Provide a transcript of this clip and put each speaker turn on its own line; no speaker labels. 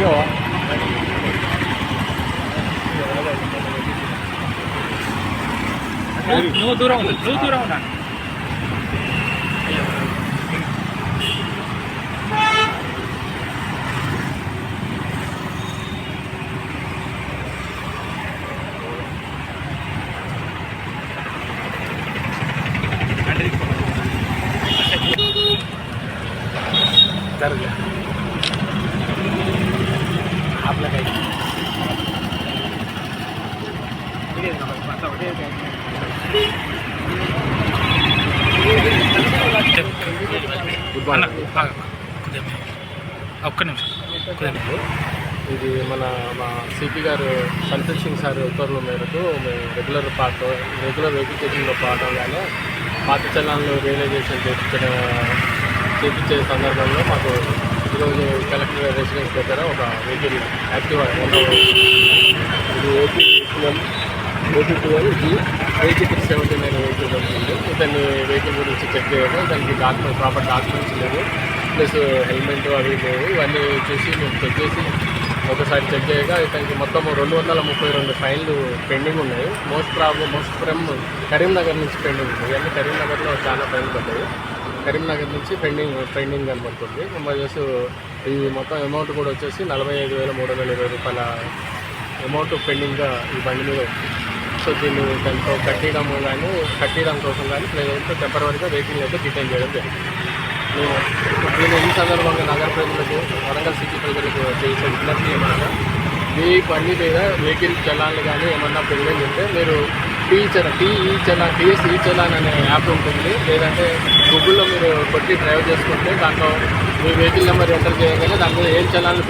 అయ్యో
నువ్వు- నువ్వు దూరం ఉండు నువ్వు దూరం ఉన్నాను
జరగ
ఒక్క నిమిషం.
ఇది మన మా సిపి గారు సంతోష్ సింగ్ సార్ ఉత్తర్వుల మేరకు మేము రెగ్యులర్ పాట రెగ్యులర్ వెరిఫికేషన్లో పాడగానే పాత చలాన్లు రియలైజేషన్ చేయించిన చేయించే సందర్భంలో మాకు ఈరోజు కలెక్టర్ రెసిడెన్స్ దగ్గర ఒక వెహికల్ యాక్టివ్ ఇది AP twelve AP twelve G eighty six seventy nine vehicle దొరికింది ఇతన్ని వెహికల్ గురించి చెక్ చేయడం దానికి డాక్యుమెంట్ ప్రాపర్ డాక్యుమెంట్స్ లేవు ప్లస్ హెల్మెట్ అవి లేవు ఇవన్నీ చూసి మేము చెక్ చేసి ఒకసారి చెక్ చేయగా ఇతనికి మొత్తం రెండు వందల ముప్పై రెండు ఫైన్లు పెండింగ్ ఉన్నాయి most problem most from Karimnagar నుంచి పెండింగ్ ఉన్నాయి ఇవన్నీ కరీంనగర్లో చాలా ఫైన్లు పడ్డాయి కరీంనగర్ నుంచి పెండింగ్ పెండింగ్ కనబడుతుంది ప్లస్ ఈ మొత్తం అమౌంట్ కూడా వచ్చేసి నలభై ఐదు వేల మూడు వందల ఇరవై రూపాయల అమౌంట్ పెండింగ్గా ఈ బండి మీద సో దీన్ని దాంతో కట్టడం కానీ కట్టడం కోసం కానీ లేదంటే టెంపరీగా వెహికల్ అయితే డిటైన్ చేయడం జరిగింది. మేము నేను ఈ సందర్భంగా నగర ప్రజలకు వరంగల్ సిటీ ప్రజలకు చేసే విజ్ఞప్తి ఏమనగా మీ బండి మీద వెహికల్ చలాన్లు కానీ ఏమన్నా పెండింగ్ ఉంటే మీరు టీ చల టీఈ ఈ చలాన్ టీఎస్ ఈ చలాన్ అనే యాప్ ఉంటుంది. లేదంటే గూగుల్లో మీరు కొట్టి డ్రైవ్ చేసుకుంటే దాంట్లో మీ వెహికల్ నెంబర్ ఎంటర్ చేయగానే దాని మీద ఏం చలాన్లు